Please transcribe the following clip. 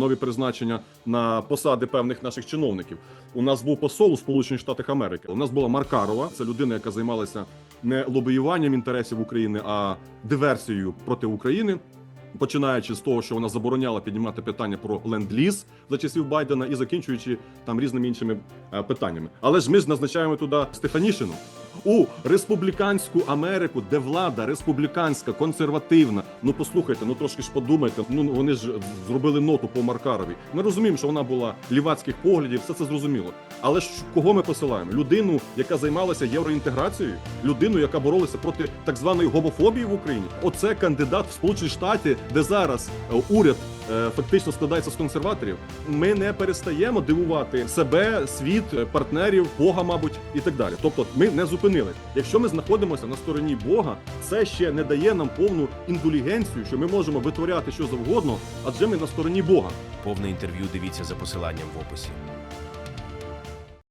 нові призначення на посади певних наших чиновників. У нас був посол у Сполучених Штатах Америки. У нас була Маркарова. Це людина, яка займалася не лобіюванням інтересів України, а диверсією проти України. Починаючи з того, що вона забороняла піднімати питання про ленд-ліз за часів Байдена, і закінчуючи там різними іншими е, питаннями. Але ж ми ж назначаємо туди Стефанішину у республіканську Америку, де влада республіканська, консервативна. Ну послухайте, ну трошки ж подумайте. Ну вони ж зробили ноту по Маркарові. Ми розуміємо, що вона була лівацьких поглядів, все це зрозуміло. Але ж кого ми посилаємо? Людину, яка займалася євроінтеграцією, людину, яка боролася проти так званої гомофобії в Україні. Оце кандидат в Сполучені Штати, де зараз е, уряд фактично складається з консерваторів. Ми не перестаємо дивувати себе, світ, е, партнерів, Бога, мабуть, і так далі. Тобто, ми не зупинились. Якщо ми знаходимося на стороні Бога, це ще не дає нам повну індулігенцію, що ми можемо витворяти що завгодно, адже ми на стороні Бога. Повне інтерв'ю дивіться за посиланням в описі.